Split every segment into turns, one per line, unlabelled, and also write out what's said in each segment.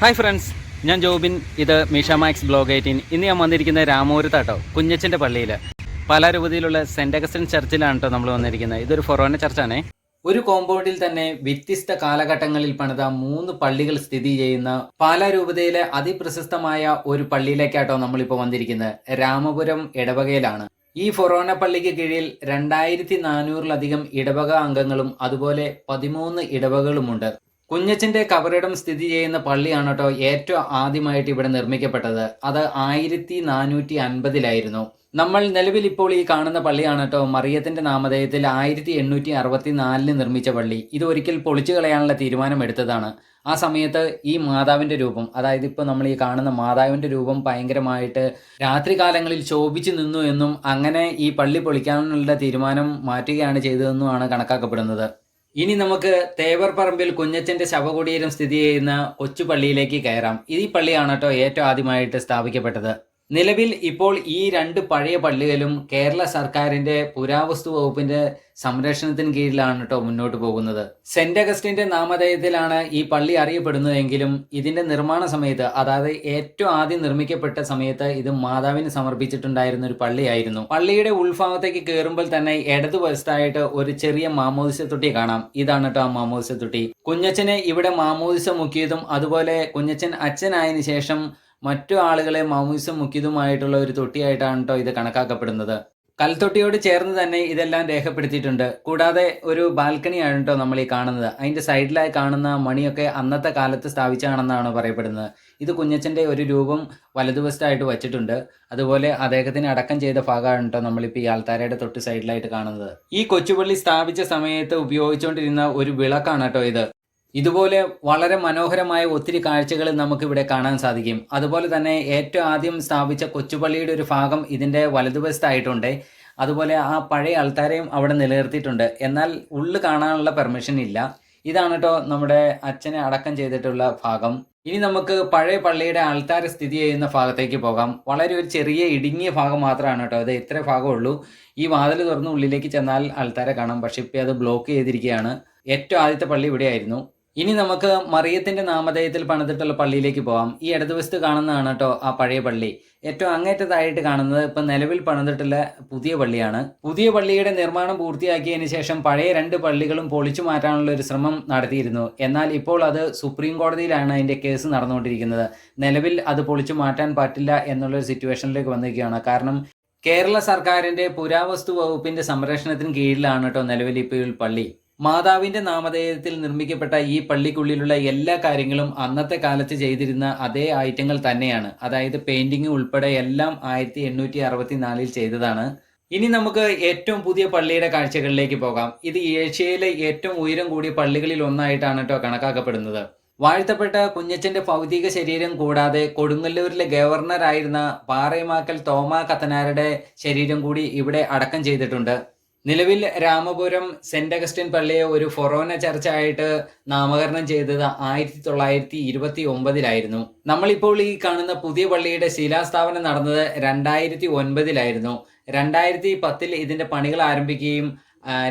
Hi friends ഞാൻ ജോബിൻ. ഇത് Meesha max blog eighteen. ഇന്ന് ഞാൻ വന്നിരിക്കുന്നത് രാമൂരത്താട്ടോ കുഞ്ഞച്ചന്റെ പള്ളിയിൽ പല രൂപതയിലുള്ള സെന്റ് അഗസ്റ്റിൻ ചർച്ചിലാണ് കേട്ടോ നമ്മൾ വന്നിരിക്കുന്നത്. ഇതൊരു ഫൊറോന ചർച്ചാണേ. ഒരു കോമ്പൗണ്ടിൽ തന്നെ വ്യത്യസ്ത കാലഘട്ടങ്ങളിൽ പണിത മൂന്ന് പള്ളികൾ സ്ഥിതി ചെയ്യുന്ന പാല രൂപതയിലെ അതിപ്രശസ്തമായ ഒരു പള്ളിയിലേക്കാട്ടോ നമ്മളിപ്പോൾ വന്നിരിക്കുന്നത്. രാമപുരം ഇടവകയിലാണ്. ഈ ഫൊറോന പള്ളിക്ക് കീഴിൽ രണ്ടായിരത്തി നാനൂറിലധികം ഇടവക അംഗങ്ങളും അതുപോലെ പതിമൂന്ന് ഇടവകളുമുണ്ട്. കുഞ്ഞച്ചന്റെ കബറിടം സ്ഥിതി ചെയ്യുന്ന പള്ളിയാണ് കേട്ടോ ഏറ്റവും ആദ്യമായിട്ട് ഇവിടെ നിർമ്മിക്കപ്പെട്ടത്. അത് ആയിരത്തി നാനൂറ്റി അൻപതിലായിരുന്നു നമ്മൾ നിലവിൽ ഇപ്പോൾ ഈ കാണുന്ന പള്ളിയാണ് കേട്ടോ മറിയത്തിന്റെ നാമധേയത്തിൽ ആയിരത്തി എണ്ണൂറ്റി അറുപത്തി നാലിന് നിർമ്മിച്ച പള്ളി. ഇത് ഒരിക്കൽ പൊളിച്ചു കളയാനുള്ള തീരുമാനം എടുത്തതാണ് ആ സമയത്ത് ഈ മാതാവിന്റെ രൂപം അതായത് ഇപ്പോൾ നമ്മൾ ഈ കാണുന്ന മാതാവിന്റെ രൂപം ഭയങ്കരമായിട്ട് രാത്രികാലങ്ങളിൽ ശോഭിച്ചു നിന്നു എന്നും അങ്ങനെ ഈ പള്ളി പൊളിക്കാനുള്ള തീരുമാനം മാറ്റുകയാണ് ചെയ്തതെന്നുമാണ് കണക്കാക്കപ്പെടുന്നത്. ഇനി നമുക്ക് തേവർ പറമ്പിൽ കുഞ്ഞച്ചന്റെ ശവകുടീരം സ്ഥിതി ചെയ്യുന്ന കൊച്ചു പള്ളിയിലേക്ക് കയറാം. ഈ പള്ളിയാണ് കേട്ടോ ഏറ്റവും ആദ്യമായിട്ട് സ്ഥാപിക്കപ്പെട്ടത്. നിലവിൽ ഇപ്പോൾ ഈ രണ്ട് പഴയ പള്ളികളും കേരള സർക്കാരിന്റെ പുരാവസ്തു വകുപ്പിന്റെ സംരക്ഷണത്തിന് കീഴിലാണ് കേട്ടോ മുന്നോട്ട് പോകുന്നത്. സെന്റ് അഗസ്റ്റിന്റെ നാമധേയത്തിലാണ് ഈ പള്ളി അറിയപ്പെടുന്നതെങ്കിലും ഇതിന്റെ നിർമ്മാണ സമയത്ത് അതായത് ഏറ്റവും ആദ്യം നിർമ്മിക്കപ്പെട്ട സമയത്ത് ഇത് മാതാവിന് സമർപ്പിച്ചിട്ടുണ്ടായിരുന്ന ഒരു പള്ളിയായിരുന്നു. പള്ളിയുടെ ഉൾഭാഗത്തേക്ക് കയറുമ്പോൾ തന്നെ ഇടതുവശത്തായിട്ട് ഒരു ചെറിയ മാമോദിസ തൊട്ടി കാണാം. ഇതാണ് കേട്ടോ ആ മാമോദിസ തൊട്ടി കുഞ്ഞച്ചനെ ഇവിടെ മാമോദിസ മുക്കിയതും അതുപോലെ കുഞ്ഞച്ചൻ അച്ഛനായതിനു ശേഷം മറ്റു ആളുകളെ മാമൂസം മുക്കിയതുമായിട്ടുള്ള ഒരു തൊട്ടിയായിട്ടാണ് കേട്ടോ ഇത് കണക്കാക്കപ്പെടുന്നത്. കൽത്തൊട്ടിയോട് ചേർന്ന് തന്നെ ഇതെല്ലാം രേഖപ്പെടുത്തിയിട്ടുണ്ട്. കൂടാതെ ഒരു ബാൽക്കണിയാണ് കേട്ടോ നമ്മൾ ഈ കാണുന്നത്. അതിന്റെ സൈഡിലായി കാണുന്ന മണിയൊക്കെ അന്നത്തെ കാലത്ത് സ്ഥാപിച്ചാണെന്നാണ് പറയപ്പെടുന്നത്. ഇത് കുഞ്ഞച്ചന്റെ ഒരു രൂപം വലതുവശത്തായിട്ട് വച്ചിട്ടുണ്ട്. അതുപോലെ അദ്ദേഹത്തിന് അടക്കം ചെയ്ത ഭാഗമാണ് കേട്ടോ നമ്മളിപ്പോൾ ഈ ആൾത്താരയുടെ തൊട്ട് സൈഡിലായിട്ട് കാണുന്നത്. ഈ കൊച്ചുപള്ളി സ്ഥാപിച്ച സമയത്ത് ഉപയോഗിച്ചുകൊണ്ടിരുന്ന ഒരു വിളക്കാണ് കേട്ടോ ഇത്. ഇതുപോലെ വളരെ മനോഹരമായ ഒത്തിരി കാഴ്ചകൾ നമുക്കിവിടെ കാണാൻ സാധിക്കും. അതുപോലെ തന്നെ ഏറ്റവും ആദ്യം സ്ഥാപിച്ച കൊച്ചുപള്ളിയുടെ ഒരു ഭാഗം ഇതിന്റെ വലതുവശത്തായിട്ടുണ്ട്. അതുപോലെ ആ പഴയ ആൾത്താരെയും അവിടെ നിലനിർത്തിയിട്ടുണ്ട്. എന്നാൽ ഉള്ളു കാണാനുള്ള പെർമിഷൻ ഇല്ല. ഇതാണ് കേട്ടോ നമ്മുടെ അച്ഛനെ അടക്കം ചെയ്തിട്ടുള്ള ഭാഗം. ഇനി നമുക്ക് പഴയ പള്ളിയുടെ ആൾത്താര സ്ഥിതി ചെയ്യുന്ന ഭാഗത്തേക്ക് പോകാം. വളരെ ഒരു ചെറിയ ഇടുങ്ങിയ ഭാഗം മാത്രമാണ് കേട്ടോ. അത് ഇത്ര ഭാഗമുള്ളൂ. ഈ വാതിൽ തുറന്ന് ഉള്ളിലേക്ക് ചെന്നാൽ ആൾത്താരെ കാണാം. പക്ഷെ ഇപ്പോൾ അത് ബ്ലോക്ക് ചെയ്തിരിക്കുകയാണ്. ഏറ്റവും ആദ്യത്തെ പള്ളി ഇവിടെയായിരുന്നു. ഇനി നമുക്ക് മറിയത്തിന്റെ നാമധേയത്തിൽ പണിതിട്ടുള്ള പള്ളിയിലേക്ക് പോവാം. ഈ ഇടതുവശത്ത് കാണുന്നതാണ് കേട്ടോ ആ പഴയ പള്ളി. ഏറ്റവും അങ്ങേറ്റതായിട്ട് കാണുന്നത് ഇപ്പം നിലവിൽ പണിതിട്ടുള്ള പുതിയ പള്ളിയാണ്. പുതിയ പള്ളിയുടെ നിർമ്മാണം പൂർത്തിയാക്കിയതിന് ശേഷം പഴയ രണ്ട് പള്ളികളും പൊളിച്ചു മാറ്റാനുള്ള ഒരു ശ്രമം നടത്തിയിരുന്നു. എന്നാൽ ഇപ്പോൾ അത് സുപ്രീം കോടതിയിലാണ് അതിന്റെ കേസ് നടന്നുകൊണ്ടിരിക്കുന്നത്. നിലവിൽ അത് പൊളിച്ചു മാറ്റാൻ പറ്റില്ല എന്നുള്ള ഒരു സിറ്റുവേഷനിലേക്ക് വന്നിരിക്കുകയാണ്. കാരണം കേരള സർക്കാരിന്റെ പുരാവസ്തു വകുപ്പിന്റെ സംരക്ഷണത്തിന് കീഴിലാണ് കേട്ടോ നിലവിൽ ഇപ്പോൾ പള്ളി. മാതാവിന്റെ നാമധേയത്തിൽ നിർമ്മിക്കപ്പെട്ട ഈ പള്ളിക്കുള്ളിലുള്ള എല്ലാ കാര്യങ്ങളും അന്നത്തെ കാലത്ത് ചെയ്തിരുന്ന അതേ ഐറ്റങ്ങൾ തന്നെയാണ്. അതായത് പെയിന്റിംഗ് ഉൾപ്പെടെ എല്ലാം ആയിരത്തി എണ്ണൂറ്റി അറുപത്തിനാലിൽ ചെയ്തതാണ്. ഇനി നമുക്ക് ഏറ്റവും പുതിയ പള്ളിയുടെ കാഴ്ചകളിലേക്ക് പോകാം. ഇത് ഏഷ്യയിലെ ഏറ്റവും ഉയരം കൂടിയ പള്ളികളിൽ ഒന്നായിട്ടാണ് കേട്ടോ കണക്കാക്കപ്പെടുന്നത്. വാഴ്ത്തപ്പെട്ട കുഞ്ഞച്ചന്റെ ഭൗതിക ശരീരം കൂടാതെ കൊടുങ്ങല്ലൂരിലെ ഗവർണറായിരുന്ന പാറയമാക്കൽ തോമ കത്തനാരുടെ ശരീരം കൂടി ഇവിടെ അടക്കം ചെയ്തിട്ടുണ്ട്. നിലവിൽ രാമപുരം സെന്റ് അഗസ്റ്റിൻ പള്ളിയെ ഒരു ഫൊറോന ചർച്ചായിട്ട് നാമകരണം ചെയ്തത് ആയിരത്തി തൊള്ളായിരത്തി ഇരുപത്തി ഒമ്പതിലായിരുന്നു. നമ്മളിപ്പോൾ ഈ കാണുന്ന പുതിയ പള്ളിയുടെ ശിലാസ്ഥാപനം നടന്നത് രണ്ടായിരത്തി ഒൻപതിലായിരുന്നു. രണ്ടായിരത്തി പത്തിൽ ഇതിന്റെ പണികൾ ആരംഭിക്കുകയും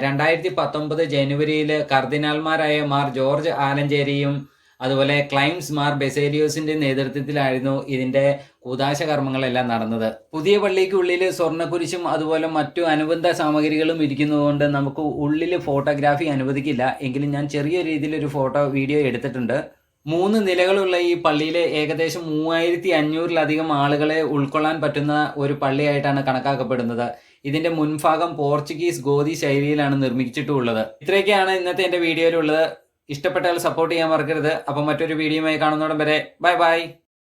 രണ്ടായിരത്തി പത്തൊമ്പത് ജനുവരിയിൽ കർദിനാൾമാരായ മാർ ജോർജ് ആലഞ്ചേരിയും അതുപോലെ ക്ലൈംസ് മാർ ബെസേലിയോസിന്റെ നേതൃത്വത്തിലായിരുന്നു ഇതിന്റെ കൂതാശ കർമ്മങ്ങളെല്ലാം നടന്നത്. പുതിയ പള്ളിക്കുള്ളിൽ സ്വർണക്കുരിശും അതുപോലെ മറ്റു അനുബന്ധ സാമഗ്രികളും ഇരിക്കുന്നതുകൊണ്ട് നമുക്ക് ഉള്ളിൽ ഫോട്ടോഗ്രാഫി അനുവദിക്കില്ല. എങ്കിലും ഞാൻ ചെറിയ രീതിയിൽ ഒരു ഫോട്ടോ വീഡിയോ എടുത്തിട്ടുണ്ട്. മൂന്ന് നിലകളുള്ള ഈ പള്ളിയിൽ ഏകദേശം മൂവായിരത്തി അഞ്ഞൂറിലധികം ആളുകളെ ഉൾക്കൊള്ളാൻ പറ്റുന്ന ഒരു പള്ളിയായിട്ടാണ് കണക്കാക്കപ്പെടുന്നത്. ഇതിന്റെ മുൻഭാഗം പോർച്ചുഗീസ് ഗോതി ശൈലിയിലാണ് നിർമ്മിച്ചിട്ടുള്ളത്. ഇത്രയൊക്കെയാണ് ഇന്നത്തെ എന്റെ വീഡിയോയിലുള്ളത്. ഇഷ്ടപ്പെട്ടാൽ സപ്പോർട്ട് ചെയ്യാൻ മറക്കരുത്. അപ്പം മറ്റൊരു വീഡിയോയുമായി കാണുന്നോടം വരെ ബൈ ബൈ